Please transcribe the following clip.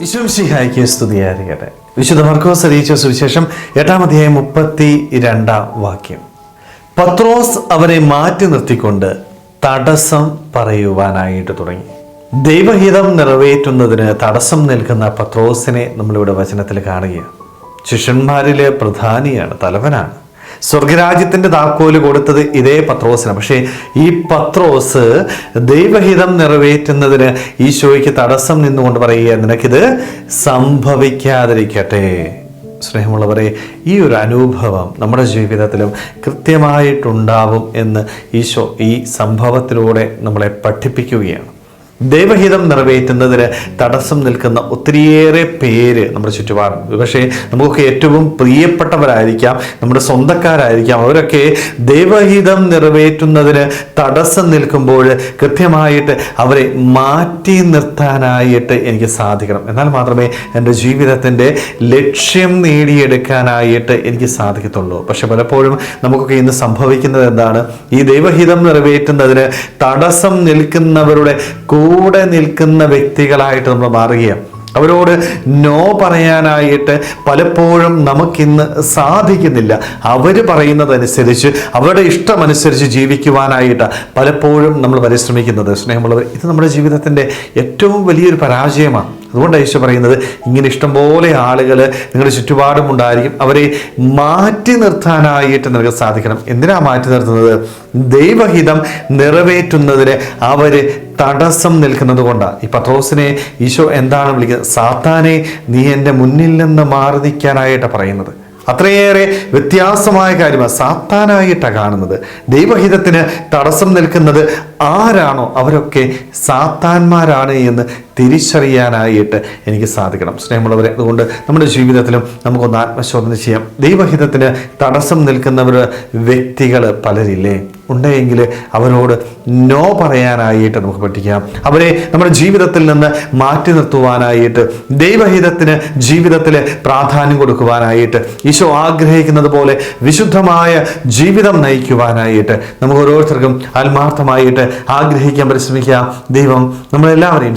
വിശ്വംസിഹായിക്ക് സ്തുതിയായിരിക്കട്ടെ. വിശുദ്ധ മർക്കോസ് അറിയിച്ച സുവിശേഷം എട്ടാം അധ്യായം മുപ്പത്തി രണ്ടാം വാക്യം. പത്രോസ് അവരെ മാറ്റി നിർത്തിക്കൊണ്ട് തടസ്സം പറയുവാനായിട്ട് തുടങ്ങി. ദൈവഹിതം നിറവേറ്റുന്നതിന് തടസ്സം നിൽക്കുന്ന പത്രോസിനെ നമ്മളിവിടെ വചനത്തിൽ കാണുകയാണ്. ശിഷ്യന്മാരിലെ പ്രധാനിയാണ് തലവനാണ്. സ്വർഗരാജ്യത്തിന്റെ താക്കോൽ കൊടുത്തത് ഇതേ പത്രോസിന് പക്ഷേ ഈ പത്രോസ് ദൈവഹിതം നിറവേറ്റുന്നതിന് ഈശോയ്ക്ക് തടസ്സം നിന്നുകൊണ്ട് പറയുക നിനക്കിത് സംഭവിക്കാതിരിക്കട്ടെ. സ്നേഹമുള്ളവരെ ഈ ഒരു അനുഭവം നമ്മുടെ ജീവിതത്തിലും കൃത്യമായിട്ടുണ്ടാവും എന്ന് ഈശോ ഈ സംഭവത്തിലൂടെ നമ്മളെ പഠിപ്പിക്കുകയാണ്. ദൈവഹിതം നിറവേറ്റുന്നതിന് തടസ്സം നിൽക്കുന്ന ഒത്തിരിയേറെ പേര് നമ്മുടെ ചുറ്റുപാടുണ്ട്. പക്ഷേ നമുക്കൊക്കെ ഏറ്റവും പ്രിയപ്പെട്ടവരായിരിക്കാം നമ്മുടെ സ്വന്തക്കാരായിരിക്കാം. അവരൊക്കെ ദൈവഹിതം നിറവേറ്റുന്നതിന് തടസ്സം നിൽക്കുമ്പോൾ കൃത്യമായിട്ട് അവരെ മാറ്റി നിർത്താനായിട്ട് എനിക്ക് സാധിക്കണം. എന്നാൽ മാത്രമേ എന്റെ ജീവിതത്തിന്റെ ലക്ഷ്യം നേടിയെടുക്കാനായിട്ട് എനിക്ക് സാധിക്കത്തുള്ളൂ. പക്ഷെ പലപ്പോഴും നമുക്കൊക്കെ ഇന്ന് സംഭവിക്കുന്നത് എന്താണ്? ഈ ദൈവഹിതം നിറവേറ്റുന്നതിന് തടസ്സം നിൽക്കുന്നവരുടെ കൂടെ നിൽക്കുന്ന വ്യക്തികളായിട്ട് നമ്മൾ മാറുകയാണ്. അവരോട് നോ പറയാനായിട്ട് പലപ്പോഴും നമുക്കിന്ന് സാധിക്കുന്നില്ല. അവർ പറയുന്നതനുസരിച്ച് അവരുടെ ഇഷ്ടമനുസരിച്ച് ജീവിക്കുവാനായിട്ട് പലപ്പോഴും നമ്മൾ പരിശ്രമിക്കുന്നത്. സ്നേഹമുള്ളവർ ഇത് നമ്മുടെ ജീവിതത്തിന്റെ ഏറ്റവും വലിയൊരു പരാജയമാണ്. അതുകൊണ്ടാണ് ഈശോ പറയുന്നത് ഇങ്ങനെ ഇഷ്ടംപോലെ ആളുകൾ നിങ്ങളുടെ ചുറ്റുപാടും ഉണ്ടായിരിക്കും. അവരെ മാറ്റി നിർത്താനായിട്ട് നിങ്ങൾക്ക് സാധിക്കണം. എന്തിനാ മാറ്റി നിർത്തുന്നത്? ദൈവഹിതം നിറവേറ്റുന്നതിന് അവർ തടസ്സം നിൽക്കുന്നത് കൊണ്ടാണ് ഈ പത്രോസിനെ ഈശോ എന്താണ് വിളിക്കുന്നത്? സാത്താനെ നീ എന്റെ മുന്നിൽ നിന്ന് മാറി നിൽക്കാനായിട്ടാണ് പറയുന്നത്. അത്രയേറെ വ്യത്യാസമായ കാര്യമാണ് സാത്താനായിട്ടാണ് കാണുന്നത്. ദൈവഹിതത്തിന് തടസ്സം നിൽക്കുന്നത് ആരാണോ? അവരൊക്കെ സാത്താന്മാരാണ് എന്ന് തിരിച്ചറിയാനായിട്ട് എനിക്ക് സാധിക്കണം. സ്നേഹമുള്ളവരെ അതുകൊണ്ട് നമ്മുടെ ജീവിതത്തിലും നമുക്കൊന്ന് ആത്മശോധന ചെയ്യാം. ദൈവഹിതത്തിന് തടസ്സം നിൽക്കുന്നവർ വ്യക്തികൾ പലരില്ലേ? ഉണ്ടെങ്കിൽ അവരോട് നോ പറയാനായിട്ട് നമുക്ക് പഠിക്കാം അവരെ നമ്മുടെ ജീവിതത്തിൽ നിന്ന് മാറ്റി നിർത്തുവാനായിട്ട് ദൈവഹിതത്തിന് ജീവിതത്തിൽ പ്രാധാന്യം കൊടുക്കുവാനായിട്ട് ഈശോ ആഗ്രഹിക്കുന്നത് പോലെ വിശുദ്ധമായ ജീവിതം നയിക്കുവാനായിട്ട് നമുക്ക് ഓരോരുത്തർക്കും ആത്മാർത്ഥമായിട്ട് ആഗ്രഹിക്കാൻ പരിശ്രമിക്കാം. ദൈവം നമ്മളെല്ലാവരെയും